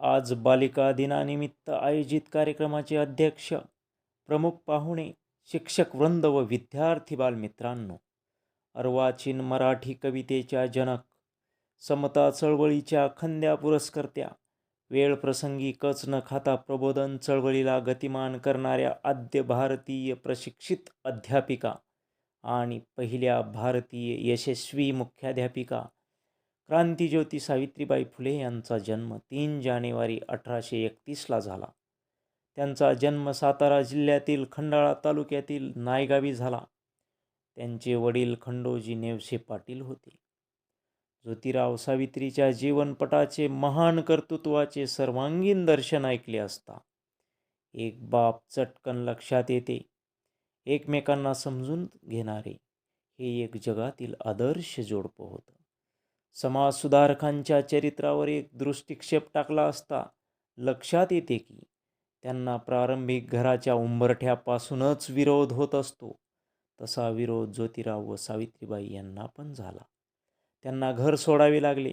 आज बालिका दिनानिमित्त आयोजित कार्यक्रमाचे अध्यक्ष प्रमुख पाहुणे शिक्षक वृंद व विद्यार्थी बालमित्रांनो अर्वाचीन मराठी कवितेच्या जनक समता चळवळीच्या खंद्या पुरस्कर्त्या वेळ प्रसंगी कच न खाता प्रबोधन चळवळीला गतिमान करणाऱ्या आद्य भारतीय प्रशिक्षित अध्यापिका आणि पहिल्या भारतीय यशस्वी मुख्याध्यापिका क्रांतीज्योती सावित्रीबाई फुले यांचा जन्म तीन जानेवारी अठराशे एकतीसला झाला. त्यांचा जन्म सातारा जिल्ह्यातील खंडाळा तालुक्यातील नायगावी झाला. त्यांचे वडील खंडोजी नेवसे पाटील होते. ज्योतिराव सावित्रीच्या जीवनपटाचे महान कर्तृत्वाचे सर्वांगीण दर्शन ऐकले असता एक बाप चटकन लक्षात येते एकमेकांना समजून घेणारे हे एक जगातील आदर्श जोडपं होतं. समाजसुधारकांच्या चरित्रावर एक दृष्टिक्षेप टाकला असता लक्षात येते की त्यांना प्रारंभिक घराच्या उंबरठ्यापासूनच विरोध होत असतो. तसा विरोध ज्योतिराव व सावित्रीबाई यांना पण झाला. त्यांना घर सोडावे लागले.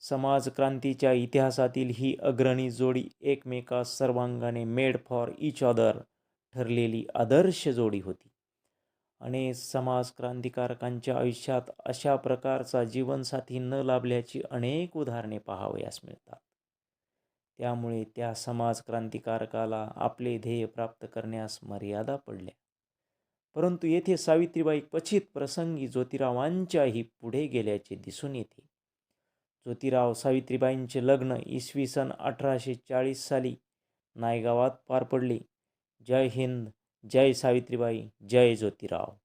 समाजक्रांतीच्या इतिहासातील ही अग्रणी जोडी एकमेकास सर्वांगाने मेड फॉर इच अदर ठरलेली आदर्श जोडी होती. अनेक समाज क्रांतिकारकांच्या आयुष्यात अशा प्रकारचा जीवनसाथी न लाभल्याची अनेक उदाहरणे पाहावयास मिळतात. त्यामुळे त्या समाज क्रांतिकारकाला आपले ध्येय प्राप्त करण्यास मर्यादा पडल्या. परंतु येथे सावित्रीबाई क्वचित प्रसंगी ज्योतिरावांच्याही पुढे गेल्याचे दिसून येते. ज्योतिराव सावित्रीबाईंचे लग्न इसवी सन अठराशे चाळीस साली नायगावात पार पडले. जय हिंद! जय सावित्रीबाई जय ज्योतिराव.